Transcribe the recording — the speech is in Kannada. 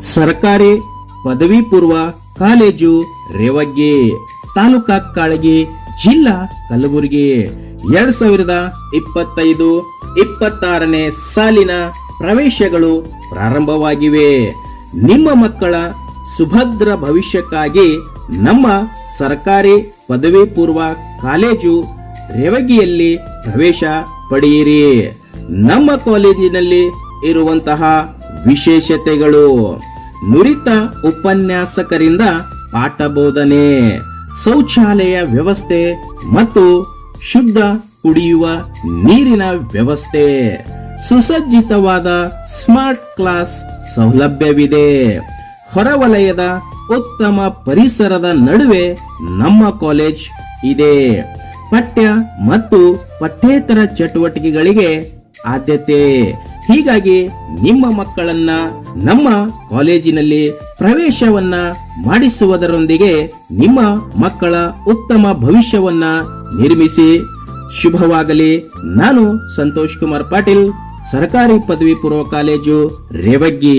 ಸರ್ಕಾರಿ ಪದವಿ ಪೂರ್ವ ಕಾಲೇಜು ರೇವಗ್ಗೆ, ತಾಲೂಕಾ ಕಾಳಗಿ, ಜಿಲ್ಲಾ ಕಲಬುರಗಿ. ಎರಡ್ ಸಾವಿರದ ಇಪ್ಪತ್ತೈದು, ಇಪ್ಪತ್ತಾರನೇ ಸಾಲಿನ ಪ್ರವೇಶಗಳು ಪ್ರಾರಂಭವಾಗಿವೆ. ನಿಮ್ಮ ಮಕ್ಕಳ ಸುಭದ್ರ ಭವಿಷ್ಯಕ್ಕಾಗಿ ನಮ್ಮ ಸರ್ಕಾರಿ ಪದವಿ ಪೂರ್ವ ಕಾಲೇಜು ರೇವಗಿಯಲ್ಲಿ ಪ್ರವೇಶ ಪಡೆಯಿರಿ. ನಮ್ಮ ಕಾಲೇಜಿನಲ್ಲಿ ಇರುವಂತಹ ವಿಶೇಷತೆಗಳು. ನುರಿತ ಉಪನ್ಯಾಸಕರಿಂದ ಪಾಠ ಬೋಧನೆ, ಶೌಚಾಲಯ ವ್ಯವಸ್ಥೆ ಮತ್ತು ಶುದ್ಧ ಕುಡಿಯುವ ನೀರಿನ ವ್ಯವಸ್ಥೆ. ಸುಸಜ್ಜಿತವಾದ ಸ್ಮಾರ್ಟ್ ಕ್ಲಾಸ್ ಸೌಲಭ್ಯವಿದೆ. ಹೊರವಲಯದ ಉತ್ತಮ ಪರಿಸರದ ನಡುವೆ ನಮ್ಮ ಕಾಲೇಜ್ ಇದೆ. ಪಠ್ಯ ಮತ್ತು ಪಠ್ಯೇತರ ಚಟುವಟಿಕೆಗಳಿಗೆ ಆದ್ಯತೆ. ಹೀಗಾಗಿ ನಿಮ್ಮ ಮಕ್ಕಳನ್ನ ನಮ್ಮ ಕಾಲೇಜಿನಲ್ಲಿ ಪ್ರವೇಶವನ್ನ ಮಾಡಿಸುವುದರೊಂದಿಗೆ ನಿಮ್ಮ ಮಕ್ಕಳ ಉತ್ತಮ ಭವಿಷ್ಯವನ್ನ ನಿರ್ಮಿಸಿ ಶುಭವಾಗಲಿ. ನಾನು ಸಂತೋಷ್ ಕುಮಾರ್ ಪಾಟೀಲ್, ಸರ್ಕಾರಿ ಪದವಿ ಪೂರ್ವ ಕಾಲೇಜು ರೇವಗ್ಗಿ.